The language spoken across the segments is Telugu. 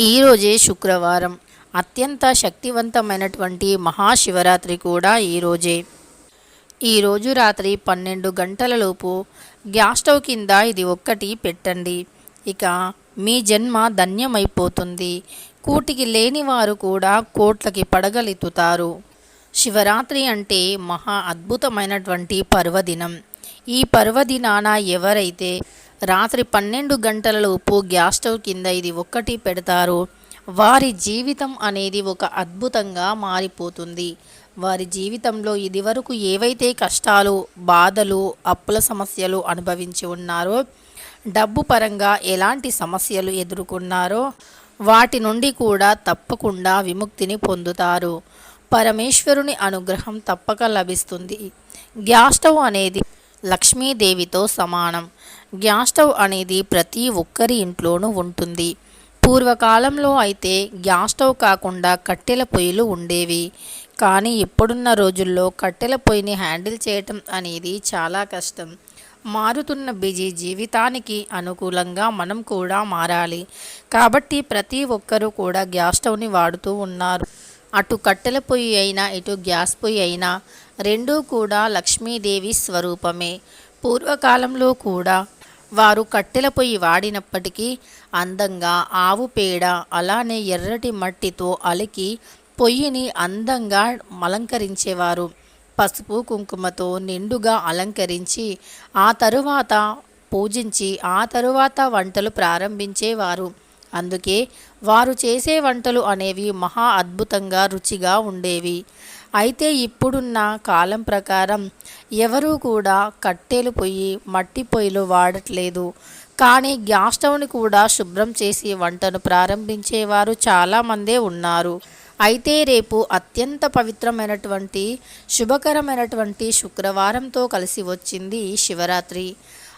ఈరోజే శుక్రవారం. అత్యంత శక్తివంతమైనటువంటి మహాశివరాత్రి కూడా ఈరోజే ఈరోజు రాత్రి పన్నెండు గంటలలోపు గ్యాస్ స్టవ్ కింద ఇది ఒక్కటి పెట్టండి. ఇక మీ జన్మ ధన్యమైపోతుంది. కూటికి లేని వారు కూడా కోట్లకి పడగలెత్తుతారు. శివరాత్రి అంటే మహా అద్భుతమైనటువంటి పర్వదినం. ఈ పర్వదినాన ఎవరైతే రాత్రి పన్నెండు గంటలలోపు గ్యాస్ స్టవ్ కింద ఇది ఒక్కటి పెడతారో. వారి జీవితం అనేది ఒక అద్భుతంగా మారిపోతుంది. వారి జీవితంలో ఇదివరకు ఏవైతే కష్టాలు బాధలు అప్పుల సమస్యలు అనుభవించి ఉన్నారో డబ్బు పరంగా ఎలాంటి సమస్యలు ఎదుర్కొన్నారో వాటి నుండి కూడా తప్పకుండా విముక్తిని పొందుతారు. పరమేశ్వరుని అనుగ్రహం తప్పక లభిస్తుంది. గ్యాస్ స్టవ్ అనేది లక్ష్మీదేవితో సమానం. గ్యాస్ స్టవ్ అనేది ప్రతి ఒక్కరి ఇంట్లోనూ ఉంటుంది. పూర్వకాలంలో అయితే గ్యాస్ స్టవ్ కాకుండా కట్టెల పొయ్యిలు ఉండేవి. కానీ ఇప్పుడున్న రోజుల్లో కట్టెల పొయ్యిని హ్యాండిల్ చేయటం అనేది చాలా కష్టం. మారుతున్న బిజీ జీవితానికి అనుకూలంగా మనం కూడా మారాలి. కాబట్టి ప్రతి ఒక్కరూ కూడా గ్యాస్ స్టవ్ని వాడుతూ ఉన్నారు. అటు కట్టెల పొయ్యి అయినా ఇటు గ్యాస్ పొయ్యి అయినా రెండూ కూడా లక్ష్మీదేవి స్వరూపమే. పూర్వకాలంలో కూడా వారు కట్టెల పొయ్యి వాడినప్పటికీ అందంగా ఆవు పేడ అలానే ఎర్రటి మట్టితో అలికి పొయ్యిని అందంగా అలంకరించేవారు. పసుపు కుంకుమతో నిండుగా అలంకరించి ఆ తరువాత పూజించి ఆ తరువాత వంటలు ప్రారంభించేవారు. అందుకే వారు చేసే వంటలు అనేవి మహా అద్భుతంగా రుచిగా ఉండేవి. అయితే ఇప్పుడున్న కాలం ప్రకారం ఎవరూ కూడా కట్టెలు పొయ్యి మట్టి పొయ్యిలు వాడట్లేదు. కానీ గ్యాస్ స్టవ్ని కూడా శుభ్రం చేసి వంటను ప్రారంభించేవారు చాలామందే ఉన్నారు. అయితే రేపు అత్యంత పవిత్రమైనటువంటి శుభకరమైనటువంటి శుక్రవారంతో కలిసి వచ్చింది శివరాత్రి.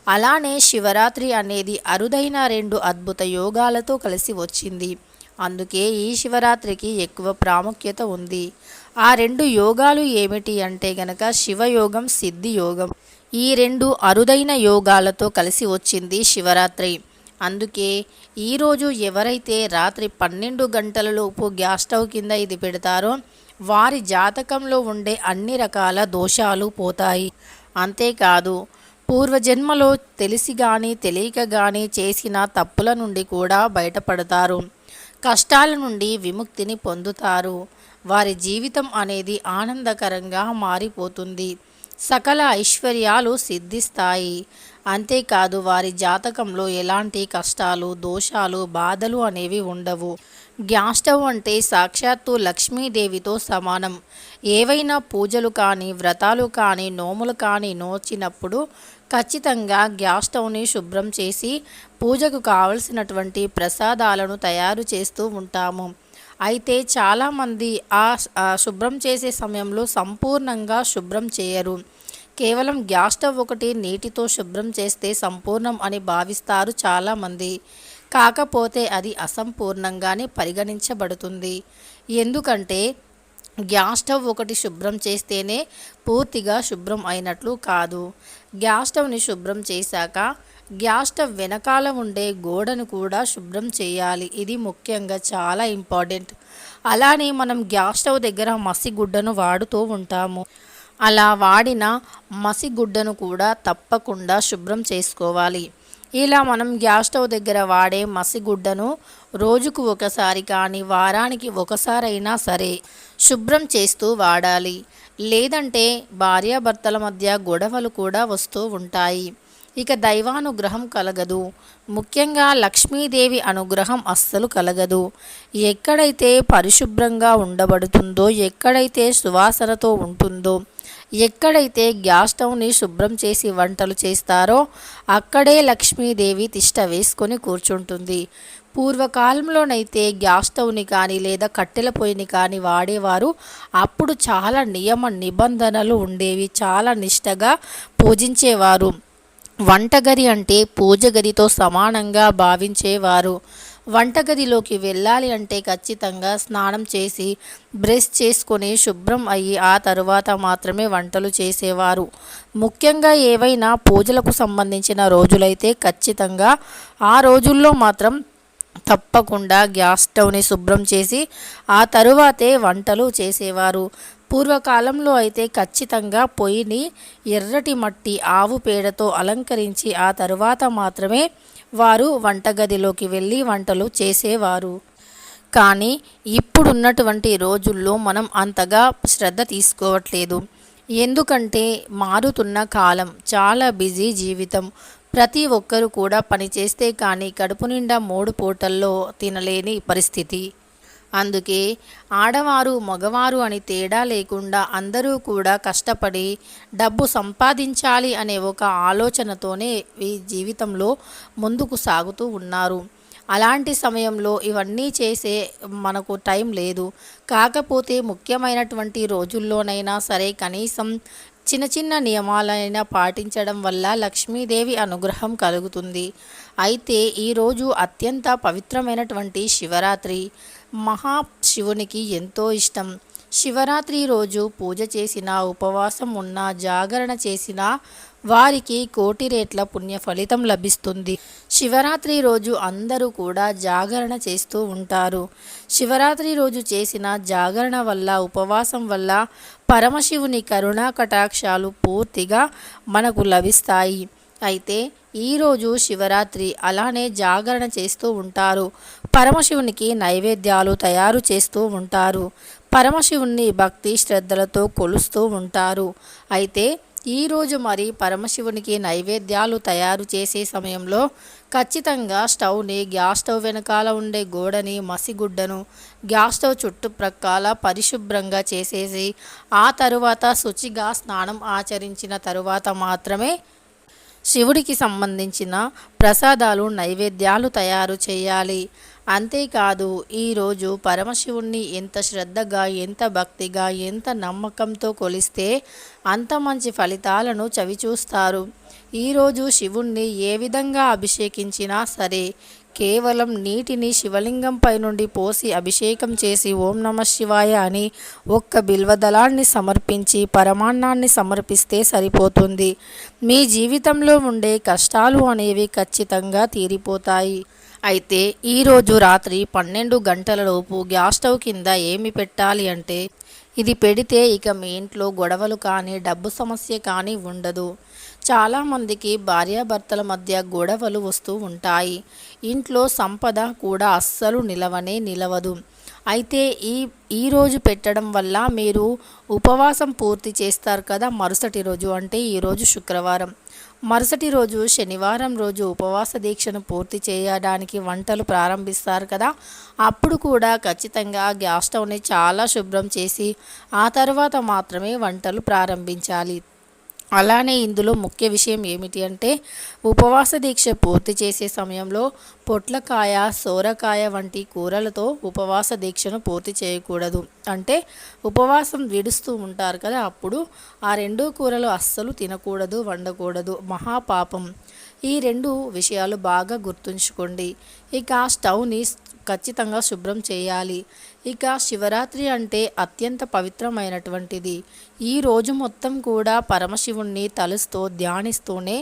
అలానే శివరాత్రి అనేది అరుదైన రెండు అద్భుత యోగాలతో కలిసి వచ్చింది. అందుకే ఈ శివరాత్రికి ఎక్కువ ప్రాముఖ్యత ఉంది. ఆ రెండు యోగాలు ఏమిటి అంటే గనక శివయోగం సిద్ధి యోగం ఈ రెండు అరుదైన యోగాలతో కలిసి వచ్చింది శివరాత్రి. అందుకే ఈరోజు ఎవరైతే రాత్రి పన్నెండు గంటలలోపు గ్యాస్ స్టవ్ కింద ఇది పెడతారో వారి జాతకంలో ఉండే అన్ని రకాల దోషాలు పోతాయి. అంతేకాదు పూర్వజన్మలో తెలిసి కానీ తెలియక కానీ చేసిన తప్పుల నుండి కూడా బయటపడతారు. కష్టాల నుండి విముక్తిని పొందుతారు. వారి జీవితం అనేది ఆనందకరంగా మారిపోతుంది. సకల ఐశ్వర్యాలు సిద్ధిస్తాయి. అంతేకాదు వారి జాతకంలో ఎలాంటి కష్టాలు దోషాలు బాధలు అనేవి ఉండవు. గ్యాస్ స్టవ్ అంటే సాక్షాత్తు లక్ష్మీదేవితో సమానం. ఏవైనా పూజలు కానీ వ్రతాలు కానీ నోములు కానీ నోచినప్పుడు ఖచ్చితంగా గ్యాస్ స్టవ్ని శుభ్రం చేసి పూజకు కావలసినటువంటి ప్రసాదాలను తయారు చేస్తూ ఉంటాము. అయితే చాలామంది ఆ శుభ్రం చేసే సమయంలో సంపూర్ణంగా శుభ్రం చేయరు. కేవలం గ్యాస్ స్టవ్ ఒకటి నీటితో శుభ్రం చేస్తే సంపూర్ణం అని భావిస్తారు చాలామంది. కాకపోతే అది అసంపూర్ణంగానే పరిగణించబడుతుంది. ఎందుకంటే గ్యాస్ స్టవ్ ఒకటి శుభ్రం చేస్తేనే పూర్తిగా శుభ్రం అయినట్లు కాదు. గ్యాస్ స్టవ్ని శుభ్రం చేశాక గ్యాస్ స్టవ్ వెనకాల ఉండే గోడను కూడా శుభ్రం చేయాలి. ఇది ముఖ్యంగా చాలా ఇంపార్టెంట్. అలానే మనం గ్యాస్ స్టవ్ దగ్గర మసిగుడ్డను వాడుతూ ఉంటాము. అలా వాడిన మసిగుడ్డను కూడా తప్పకుండా శుభ్రం చేసుకోవాలి. ఇలా మనం గ్యాస్ స్టవ్ దగ్గర వాడే మసిగుడ్డను రోజుకు ఒకసారి కానీ వారానికి ఒకసారైనా సరే శుభ్రం చేస్తూ వాడాలి. లేదంటే భార్యాభర్తల మధ్య గొడవలు కూడా వస్తూ ఉంటాయి. ఇక దైవానుగ్రహం కలగదు. ముఖ్యంగా లక్ష్మీదేవి అనుగ్రహం అస్సలు కలగదు. ఎక్కడైతే పరిశుభ్రంగా ఉండబడుతుందో ఎక్కడైతే సువాసనతో ఉంటుందో ఎక్కడైతే గ్యాస్ స్టవ్ని శుభ్రం చేసి వంటలు చేస్తారో అక్కడే లక్ష్మీదేవి తిష్ట వేసుకొని కూర్చుంటుంది. పూర్వకాలంలోనైతే గ్యాస్ స్టవ్ని కానీ లేదా కట్టెల పొయ్యిని కానీ వాడేవారు. అప్పుడు చాలా నియమ నిబంధనలు ఉండేవి. చాలా నిష్టగా పూజించేవారు. వంటగది అంటే పూజగదితో సమానంగా భావించేవారు. వంటగదిలోకి వెళ్ళాలి అంటే ఖచ్చితంగా స్నానం చేసి బ్రష్ చేసుకొని శుభ్రం అయ్యి ఆ తరువాత మాత్రమే వంటలు చేసేవారు. ముఖ్యంగా ఏవైనా పూజలకు సంబంధించిన రోజులైతే ఖచ్చితంగా ఆ రోజుల్లో మాత్రం తప్పకుండా గ్యాస్ స్టవ్ని శుభ్రం చేసి ఆ తరువాతే వంటలు చేసేవారు. పూర్వకాలంలో అయితే ఖచ్చితంగా పొయ్యిని ఎర్రటి మట్టి ఆవు పేడతో అలంకరించి ఆ తరువాత మాత్రమే వారు వంటగదిలోకి వెళ్ళి వంటలు చేసేవారు. కానీ ఇప్పుడున్నటువంటి రోజుల్లో మనం అంతగా శ్రద్ధ తీసుకోవట్లేదు. ఎందుకంటే మారుతున్న కాలం చాలా బిజీ జీవితం. ప్రతి ఒక్కరూ కూడా పని చేస్తే కానీ కడుపు నిండా మూడు పూటల్లో తినలేని పరిస్థితి. అందుకే ఆడవారు మగవారు అని తేడా లేకుండా అందరూ కూడా కష్టపడి డబ్బు సంపాదించాలి అనే ఒక ఆలోచనతోనే ఈ జీవితంలో ముందుకు సాగుతూ ఉన్నారు. అలాంటి సమయంలో ఇవన్నీ చేసే మనకు టైం లేదు. కాకపోతే ముఖ్యమైనటువంటి రోజుల్లోనైనా సరే కనీసం చిన్న చిన్న నియమాలైనా పాటించడం వల్ల లక్ష్మీదేవి అనుగ్రహం కలుగుతుంది. అయితే ఈరోజు అత్యంత పవిత్రమైనటువంటి శివరాత్రి. మహాశివునికి ఎంతో ఇష్టం. శివరాత్రి రోజు పూజ చేసిన ఉపవాసం ఉన్న జాగరణ చేసిన వారికి కోటి రేట్ల పుణ్య ఫలితం లభిస్తుంది. శివరాత్రి రోజు అందరూ కూడా జాగరణ చేస్తూ ఉంటారు. శివరాత్రి రోజు చేసిన జాగరణ వల్ల ఉపవాసం వల్ల పరమశివుని కరుణా కటాక్షాలు పూర్తిగా మనకు లభిస్తాయి. అయితే ఈరోజు శివరాత్రి అలానే జాగరణ చేస్తూ ఉంటారు. పరమశివునికి నైవేద్యాలు తయారు చేస్తూ ఉంటారు. పరమశివుణ్ణి భక్తి శ్రద్ధలతో కొలుస్తూ ఉంటారు. అయితే ఈరోజు మరి పరమశివునికి నైవేద్యాలు తయారు చేసే సమయంలో ఖచ్చితంగా స్టవ్ని గ్యాస్ స్టవ్ వెనకాల ఉండే గోడని మసిగుడ్డను గ్యాస్ స్టవ్ చుట్టుప్రక్కల పరిశుభ్రంగా చేసేసి ఆ తరువాత శుచిగా స్నానం ఆచరించిన తరువాత మాత్రమే శివుడికి సంబంధించిన ప్రసాదాలు నైవేద్యాలు తయారు చేయాలి. అంతేకాదు ఈరోజు పరమశివుణ్ణి ఎంత శ్రద్ధగా ఎంత భక్తిగా ఎంత నమ్మకంతో కొలిస్తే అంత మంచి ఫలితాలను చవిచూస్తారు. ఈరోజు శివుణ్ణి ఏ విధంగా అభిషేకించినా సరే కేవలం నీటిని శివలింగంపై నుండి పోసి అభిషేకం చేసి ఓం నమ శివాయ అని ఒక్క బిల్వదళాన్ని సమర్పించి పరమాన్నాన్ని సమర్పిస్తే సరిపోతుంది. మీ జీవితంలో ఉండే కష్టాలు అనేవి ఖచ్చితంగా తీరిపోతాయి. అయితే ఈరోజు రాత్రి పన్నెండు గంటలలోపు గ్యాస్ స్టవ్ కింద ఏమి పెట్టాలి అంటే ఇది పెడితే ఇక మీ ఇంట్లో గొడవలు కానీ డబ్బు సమస్య కానీ ఉండదు. చాలామందికి భార్యాభర్తల మధ్య గొడవలు వస్తూ ఉంటాయి. ఇంట్లో సంపద కూడా అస్సలు నిలవనే నిలవదు. అయితే ఈ ఈరోజు పెట్టడం వల్ల మీరు ఉపవాసం పూర్తి చేస్తారు కదా మరుసటి రోజు అంటే ఈరోజు శుక్రవారం. మరుసటి రోజు శనివారం రోజు ఉపవాస దీక్షను పూర్తి చేయడానికి వంటలు ప్రారంభిస్తారు కదా. అప్పుడు కూడా ఖచ్చితంగా గ్యాస్ స్టవ్ని చాలా శుభ్రం చేసి ఆ తర్వాత మాత్రమే వంటలు ప్రారంభించాలి. అలానే ఇందులో ముఖ్య విషయం ఏమిటి అంటే ఉపవాస దీక్ష పూర్తి చేసే సమయంలో పొట్లకాయ సోరకాయ వంటి కూరలతో ఉపవాస దీక్షను పూర్తి చేయకూడదు. అంటే ఉపవాసం విడుస్తూ ఉంటారు కదా అప్పుడు ఆ రెండు కూరలు అస్సలు తినకూడదు వండకూడదు. మహాపాపం. ఈ రెండు విషయాలు బాగా గుర్తుంచుకోండి. ఇక స్టవ్ని ఖచ్చితంగా శుభ్రం చేయాలి. ఇక శివరాత్రి అంటే అత్యంత పవిత్రమైనటువంటిది. ఈ రోజు మొత్తం కూడా పరమశివుణ్ణి తలుస్తూ ధ్యానిస్తూనే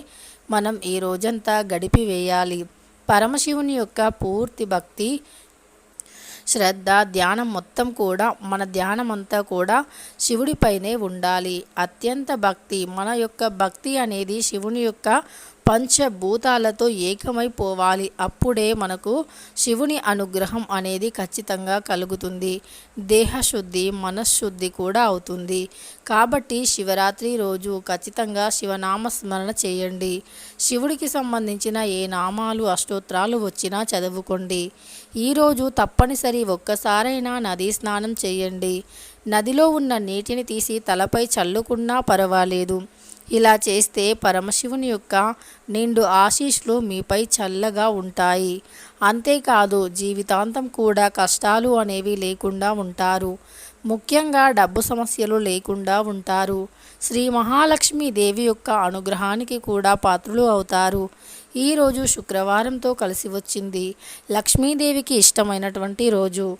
మనం ఈ రోజంతా గడిపివేయాలి. పరమశివుని యొక్క పూర్తి భక్తి శ్రద్ధ ధ్యానం మొత్తం కూడా మన ధ్యానం అంతా కూడా శివుడిపైనే ఉండాలి. అత్యంత భక్తి మన యొక్క భక్తి అనేది శివుని యొక్క పంచభూతాలతో ఏకమైపోవాలి అప్పుడే మనకు శివుని అనుగ్రహం అనేది ఖచ్చితంగా కలుగుతుంది. దేహశుద్ధి మనశ్శుద్ధి కూడా అవుతుంది. కాబట్టి శివరాత్రి రోజు ఖచ్చితంగా శివనామస్మరణ చేయండి. శివుడికి సంబంధించిన ఏ నామాలు అష్టోత్రాలు వచ్చినా చదువుకోండి. ఈరోజు తప్పనిసరి ఒక్కసారైనా నదీ స్నానం చేయండి. నదిలో ఉన్న నీటిని తీసి తలపై చల్లుకున్నా పర్వాలేదు. ఇలా చేస్తే పరమశివుని యొక్క నిండు ఆశీస్సులు మీపై చల్లగా ఉంటాయి. అంతేకాదు జీవితాంతం కూడా కష్టాలు అనేవి లేకుండా ఉంటారు. ముఖ్యంగా డబ్బు సమస్యలు లేకుండా ఉంటారు. శ్రీ మహాలక్ష్మి దేవి యొక్క అనుగ్రహానికి కూడా పాత్రులు అవుతారు. ఈరోజు శుక్రవారంతో కలిసి వచ్చింది లక్ష్మీదేవికి ఇష్టమైనటువంటి రోజు.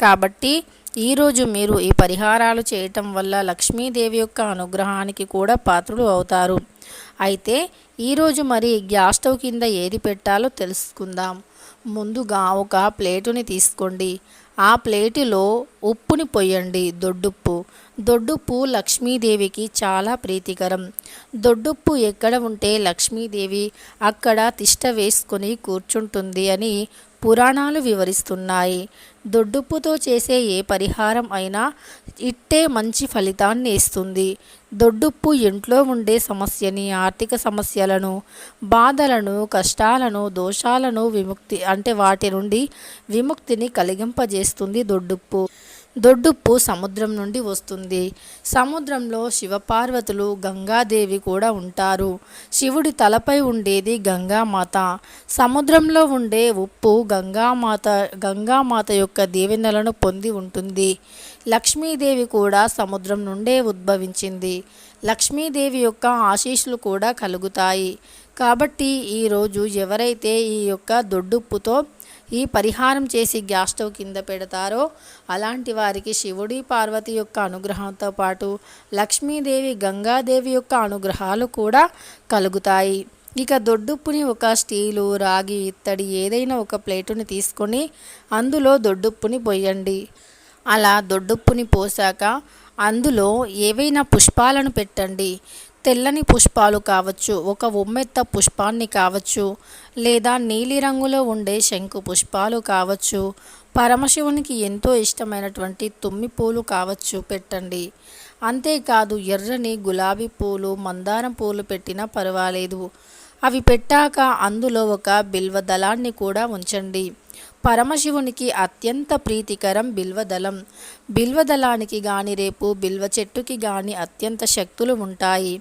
కాబట్టి ఈరోజు మీరు ఈ పరిహారాలు చేయటం వల్ల లక్ష్మీదేవి యొక్క అనుగ్రహానికి కూడా పాత్రులు అవుతారు. అయితే ఈరోజు మరి గ్యాస్ స్టవ్ కింద ఏది పెట్టాలో తెలుసుకుందాం. ముందుగా ఒక ప్లేటుని తీసుకోండి. ఆ ప్లేటులో ఉప్పుని పొయ్యండి. దొడ్డుప్పు. దొడ్డుప్పు లక్ష్మీదేవికి చాలా ప్రీతికరం. దొడ్డుప్పు ఎక్కడ ఉంటే లక్ష్మీదేవి అక్కడ తిష్ట వేసుకొని కూర్చుంటుంది అని పురాణాలు వివరిస్తున్నాయి. దొడ్డుప్పుతో చేసే ఏ పరిహారం అయినా ఇట్టే మంచి ఫలితాన్ని ఇస్తుంది. దొడ్డుప్పు ఇంట్లో ఉండే సమస్యని ఆర్థిక సమస్యలను బాధలను కష్టాలను దోషాలను విముక్తి అంటే వాటి నుండి విముక్తిని కలిగింపజేస్తుంది దొడ్డుప్పు. దొడ్డుప్పు సముద్రం నుండి వస్తుంది. సముద్రంలో శివపార్వతులు గంగాదేవి కూడా ఉంటారు. శివుడి తలపై ఉండేది గంగామాత. సముద్రంలో ఉండే ఉప్పు గంగామాత గంగామాత యొక్క దీవెనలను పొంది ఉంటుంది. లక్ష్మీదేవి కూడా సముద్రం నుండే ఉద్భవించింది. లక్ష్మీదేవి యొక్క ఆశీస్సులు కూడా కలుగుతాయి. కాబట్టి ఈరోజు ఎవరైతే ఈ యొక్క దొడ్డుప్పుతో ఈ పరిహారం చేసి గ్యాస్ స్టవ్ కింద పెడతారో అలాంటి వారికి శివుడి పార్వతి యొక్క అనుగ్రహంతో పాటు లక్ష్మీదేవి గంగాదేవి యొక్క అనుగ్రహాలు కూడా కలుగుతాయి. ఇక దొడ్డుప్పుని ఒక స్టీలు రాగి ఇత్తడి ఏదైనా ఒక ప్లేటుని తీసుకొని అందులో దొడ్డుప్పుని పోయండి అలా దొడ్డుప్పుని పోసాక అందులో ఏవైనా పుష్పాలను పెట్టండి. తెల్లని పుష్పాలు కావచ్చు ఒక ఉమ్మెత్త పుష్పాన్ని కావచ్చు లేదా నీలిరంగులో ఉండే శంకు పుష్పాలు కావచ్చు పరమశివునికి ఎంతో ఇష్టమైనటువంటి తుమ్మి పూలు కావచ్చు పెట్టండి. అంతేకాదు ఎర్రని గులాబీ పూలు మందారం పూలు పెట్టినా పర్వాలేదు. అవి పెట్టాక అందులో ఒక బిల్వ దళాన్ని కూడా ఉంచండి. పరమశివునికి అత్యంత ప్రీతికరం బిల్వదళం. బిల్వదళానికి గాని రేపు బిల్వ చెట్టుకి గాని అత్యంత శక్తులు ఉంటాయి.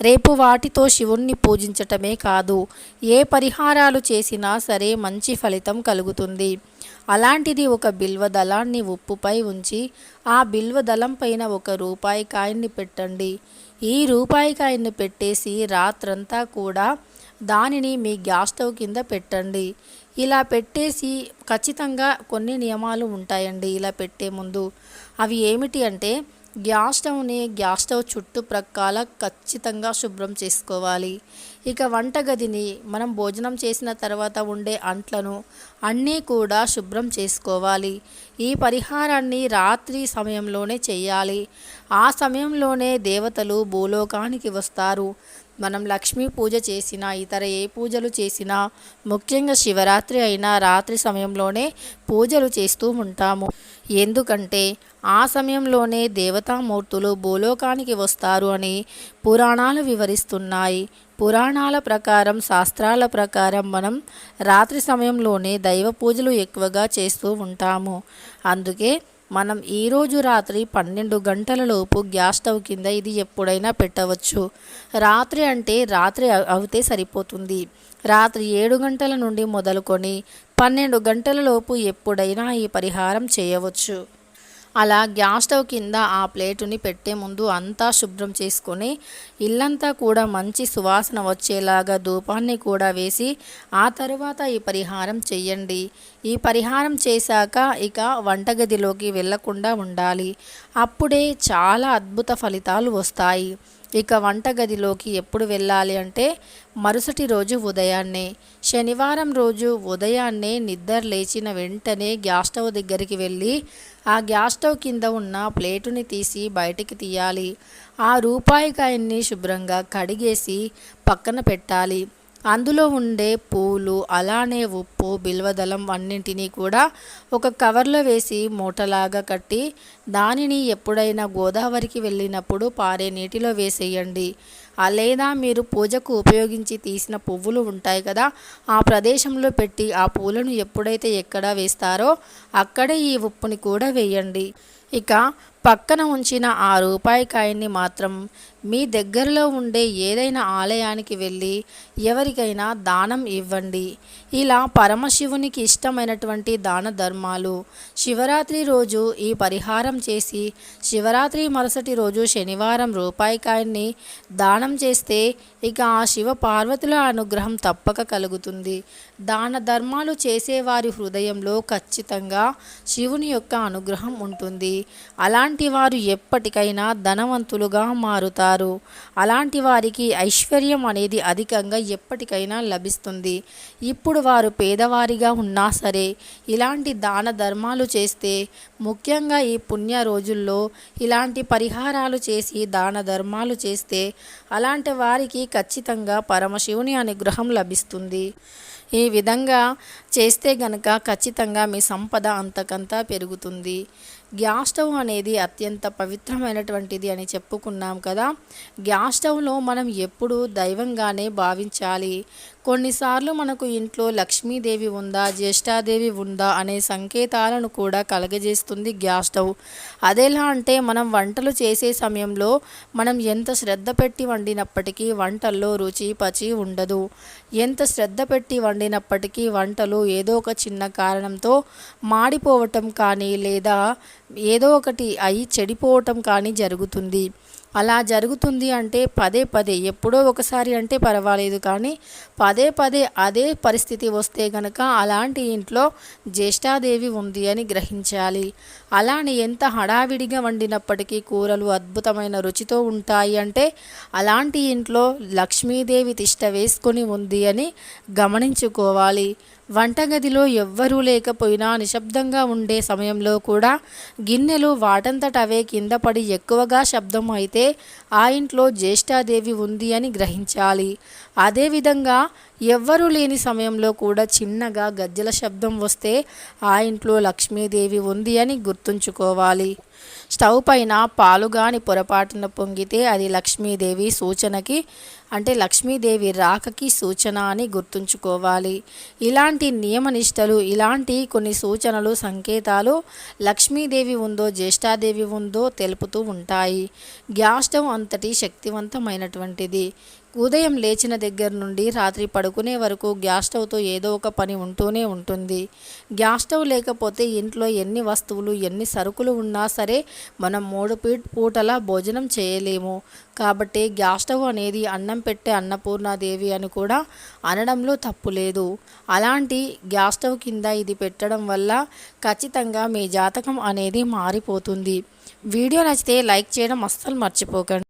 రేపు వాటితో శివుణ్ణి పూజించటమే కాదు ఏ పరిహారాలు చేసినా సరే మంచి ఫలితం కలుగుతుంది. అలాంటిది ఒక బిల్వ దళాన్ని ఉప్పుపై ఉంచి ఆ బిల్వ దళం పైన ఒక రూపాయి కాయన్ని పెట్టండి. ఈ రూపాయి కాయన్ని పెట్టేసి రాత్రంతా కూడా దానిని మీ గ్యాస్ స్టవ్ కింద పెట్టండి. ఇలా పెట్టేసి ఖచ్చితంగా కొన్ని నియమాలు ఉంటాయండి. ఇలా పెట్టే ముందు అవి ఏమిటి అంటే గ్యాస్ స్టవ్ని గ్యాస్ స్టవ్ చుట్టుప్రక్కల ఖచ్చితంగా శుభ్రం చేసుకోవాలి. ఇక వంటగదిని మనం భోజనం చేసిన తర్వాత ఉండే అంట్లను అన్నీ కూడా శుభ్రం చేసుకోవాలి. ఈ పరిహారాన్ని రాత్రి సమయంలోనే చేయాలి. ఆ సమయంలోనే దేవతలు భూలోకానికి వస్తారు. మనం లక్ష్మీ పూజ చేసినా ఇతర ఏ పూజలు చేసినా ముఖ్యంగా శివరాత్రి అయినా రాత్రి సమయంలోనే పూజలు చేస్తూ ఉంటాము. ఎందుకంటే ఆ సమయంలోనే దేవతామూర్తులు భూలోకానికి వస్తారు అని పురాణాలు వివరిస్తున్నాయి. పురాణాల ప్రకారం శాస్త్రాల ప్రకారం మనం రాత్రి సమయంలోనే దైవ పూజలు ఎక్కువగా చేస్తూ ఉంటాము. అందుకే మనం ఈరోజు రాత్రి పన్నెండు గంటల లోపు గ్యాస్ స్టవ్ కింద ఇది ఎప్పుడైనా పెట్టవచ్చు. రాత్రి అంటే రాత్రి అవుతే సరిపోతుంది. రాత్రి ఏడు గంటల నుండి మొదలుకొని పన్నెండు గంటల లోపు ఎప్పుడైనా ఈ పరిహారం చేయవచ్చు. అలా గ్యాస్ స్టవ్ కింద ఆ ప్లేటుని పెట్టే ముందు అంతా శుభ్రం చేసుకొని ఇల్లంతా కూడా మంచి సువాసన వచ్చేలాగా ధూపాన్ని కూడా వేసి ఆ తర్వాత ఈ పరిహారం చెయ్యండి ఈ పరిహారం చేశాక ఇక వంటగదిలోకి వెళ్ళకుండా ఉండాలి. అప్పుడే చాలా అద్భుత ఫలితాలు వస్తాయి. ఇక వంటగదిలోకి ఎప్పుడు వెళ్ళాలి అంటే మరుసటి రోజు ఉదయాన్నే. శనివారం రోజు ఉదయాన్నే నిద్ర లేచిన వెంటనే గ్యాస్ స్టవ్ దగ్గరికి వెళ్ళి ఆ గ్యాస్ స్టవ్ కింద ఉన్న ప్లేటుని తీసి బయటికి తీయాలి. ఆ రూపాయి కాయన్ని శుభ్రంగా కడిగేసి పక్కన పెట్టాలి. అందులో ఉండే పూలు అలానే ఉప్పు బిల్వదళం అన్నింటినీ కూడా ఒక కవర్లో వేసి మూటలాగా కట్టి దానిని ఎప్పుడైనా గోదావరికి వెళ్ళినప్పుడు పారే నీటిలో వేసేయండి. లేదా మీరు పూజకు ఉపయోగించి తీసిన పువ్వులు ఉంటాయి కదా ఆ ప్రదేశంలో పెట్టి ఆ పూలను ఎప్పుడైతే ఎక్కడ వేస్తారో అక్కడే ఈ ఉప్పుని కూడా వేయండి. ఇక పక్కన ఉంచిన ఆ రూపాయి కాయన్ని మాత్రం మీ దగ్గరలో ఉండే ఏదైనా ఆలయానికి వెళ్ళి ఎవరికైనా దానం ఇవ్వండి. ఇలా పరమశివునికి ఇష్టమైనటువంటి దాన ధర్మాలు శివరాత్రి రోజు ఈ పరిహారం చేసి శివరాత్రి మరుసటి రోజు శనివారం రూపాయికాయన్ని దానం చేస్తే ఇక ఆ శివ పార్వతుల అనుగ్రహం తప్పక కలుగుతుంది. దాన ధర్మాలు చేసేవారి హృదయంలో ఖచ్చితంగా శివుని యొక్క అనుగ్రహం ఉంటుంది. అలాంటి వారు ఎప్పటికైనా ధనవంతులుగా మారుతారు. అలాంటి వారికి ఐశ్వర్యం అనేది అధికంగా ఎప్పటికైనా లభిస్తుంది. ఇప్పుడు వారు పేదవారిగా ఉన్నా సరే ఇలాంటి దాన ధర్మాలు చేస్తే ముఖ్యంగా ఈ పుణ్య రోజుల్లో ఇలాంటి పరిహారాలు చేసి దాన ధర్మాలు చేస్తే అలాంటి వారికి ఖచ్చితంగా పరమశివుని అనుగ్రహం లభిస్తుంది. ఈ విధంగా చేస్తే గనక ఖచ్చితంగా మీ సంపద అంతకంతా పెరుగుతుంది. గ్యాస్ స్టవ్ అనేది అత్యంత పవిత్రమైనటువంటిది అని చెప్పుకున్నాం కదా. గ్యాస్ స్టవ్లో మనం ఎప్పుడు దైవంగానే భావించాలి. కొన్నిసార్లు మనకు ఇంట్లో లక్ష్మీదేవి ఉందా జ్యేష్ఠాదేవి ఉందా అనే సంకేతాలను కూడా కలగజేస్తుంది గ్యాస్ స్టవ్. అదెలా అంటే మనం వంటలు చేసే సమయంలో మనం ఎంత శ్రద్ధ పెట్టి వండినప్పటికీ వంటల్లో రుచి పచి ఉండదు. ఎంత శ్రద్ధ పెట్టి వండినప్పటికీ వంటలు ఏదో ఒక చిన్న కారణంతో మాడిపోవటం కానీ లేదా ఏదో ఒకటి అయి చెడిపోవటం కానీ జరుగుతుంది. అలా జరుగుతుంది అంటే పదే పదే ఎప్పుడో ఒకసారి అంటే పర్వాలేదు కానీ పదే పదే అదే పరిస్థితి వస్తే గనక అలాంటి ఇంట్లో జ్యేష్ఠాదేవి ఉంది అని గ్రహించాలి. అలానే ఎంత హడావిడిగా వండినప్పటికీ కూరలు అద్భుతమైన రుచితో ఉంటాయి అంటే అలాంటి ఇంట్లో లక్ష్మీదేవి తిష్ట వేసుకొని ఉంది అని గమనించుకోవాలి. వంటగదిలో ఎవ్వరూ లేకపోయినా నిశ్శబ్దంగా ఉండే సమయంలో కూడా గిన్నెలు వాటంతట అవే కింద పడి ఎక్కువగా శబ్దం అయితే ఆ ఇంట్లో జ్యేష్ఠాదేవి ఉంది అని గ్రహించాలి. అదేవిధంగా ఎవ్వరూ లేని సమయంలో కూడా చిన్నగా గజ్జల శబ్దం వస్తే ఆ ఇంట్లో లక్ష్మీదేవి ఉంది అని గుర్తుంచుకోవాలి. స్టవ్ పైన పాలుగాని పొరపాటున పొంగితే అది లక్ష్మీదేవి సూచనకి అంటే లక్ష్మీదేవి రాకకి సూచన అని గుర్తుంచుకోవాలి. ఇలాంటి నియమనిష్టలు ఇలాంటి కొన్ని సూచనలు సంకేతాలు లక్ష్మీదేవి ఉందో జ్యేష్ఠాదేవి ఉందో తెలుపుతూ ఉంటాయి. గ్యాస్ స్టవ్ అంతటి శక్తివంతమైనటువంటిది. ఉదయం లేచిన దగ్గర నుండి రాత్రి పడుకునే వరకు గ్యాస్ స్టవ్తో ఏదో ఒక పని ఉంటూనే ఉంటుంది. గ్యాస్ స్టవ్ లేకపోతే ఇంట్లో ఎన్ని వస్తువులు ఎన్ని సరుకులు ఉన్నా సరే మనం మూడు పీట్ పూటల భోజనం చేయలేము. కాబట్టి గ్యాస్ స్టవ్ అనేది అన్నం పెట్టే అన్నపూర్ణాదేవి అని కూడా అనడంలో తప్పు లేదు. అలాంటి గ్యాస్ స్టవ్ కింద ఇది పెట్టడం వల్ల ఖచ్చితంగా మీ జాతకం అనేది మారిపోతుంది. వీడియో నచ్చితే లైక్ చేయడం అస్సలు మర్చిపోకండి.